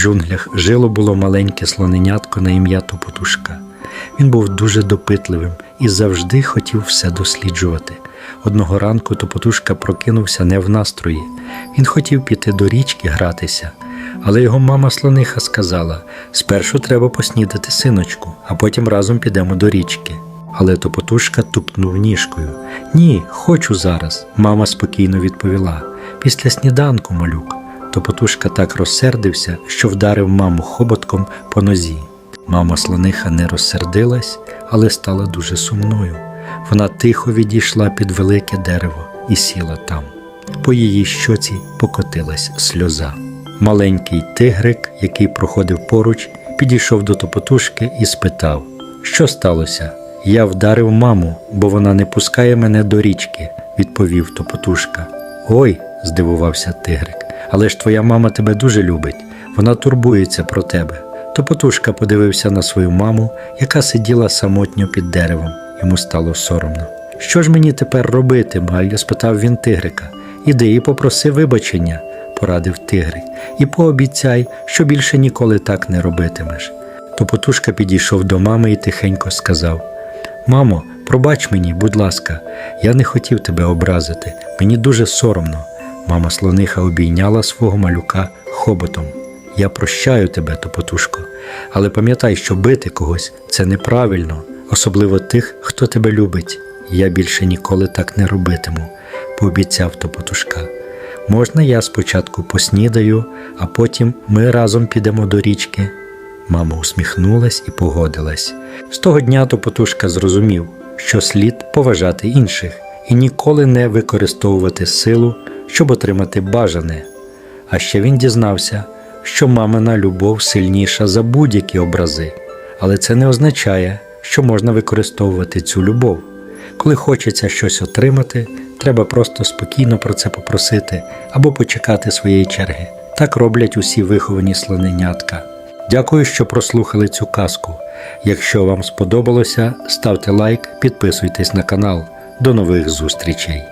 В джунглях жило було маленьке слоненятко на ім'я Топотушка. Він був дуже допитливим і завжди хотів все досліджувати. Одного ранку Топотушка прокинувся не в настрої. Він хотів піти до річки гратися, але його мама слониха сказала: спершу треба поснідати синочку, а потім разом підемо до річки. Але Топотушка тупнув ніжкою. Ні, хочу зараз. Мама спокійно відповіла. Після сніданку, малюк. Топотушка так розсердився, що вдарив маму хоботком по нозі. Мама слониха не розсердилась, але стала дуже сумною. Вона тихо відійшла під велике дерево і сіла там. По її щоці покотилась сльоза. Маленький тигрик, який проходив поруч, підійшов до топотушки і спитав: Що сталося? Я вдарив маму, бо вона не пускає мене до річки, відповів топотушка. Ой, здивувався тигрик, але ж твоя мама тебе дуже любить, вона турбується про тебе. Топотушка подивився на свою маму, яка сиділа самотньо під деревом. Йому стало соромно. Що ж мені тепер робити, Малля? спитав він тигрика. Іди і попроси вибачення, порадив тигрик, і пообіцяй, що більше ніколи так не робитимеш. Топотушка підійшов до мами і тихенько сказав: Мамо, пробач мені, будь ласка, я не хотів тебе образити. Мені дуже соромно. Мама слониха обійняла свого малюка хоботом. Я прощаю тебе, Топотушко, але пам'ятай, що бити когось це неправильно, особливо тих, хто тебе любить. Я більше ніколи так не робитиму, пообіцяв Топотушка. Можна я спочатку поснідаю, а потім ми разом підемо до річки. Мама усміхнулась і погодилась. З того дня Топотушка зрозумів, що слід поважати інших і ніколи не використовувати силу, щоб отримати бажане. А ще він дізнався, що мамина любов сильніша за будь-які образи, але це не означає, що можна використовувати цю любов. Коли хочеться щось отримати, треба просто спокійно про це попросити або почекати своєї черги. Так роблять усі виховані слоненятка. Дякую, що прослухали цю казку. Якщо вам сподобалося, ставте лайк, підписуйтесь на канал. До нових зустрічей!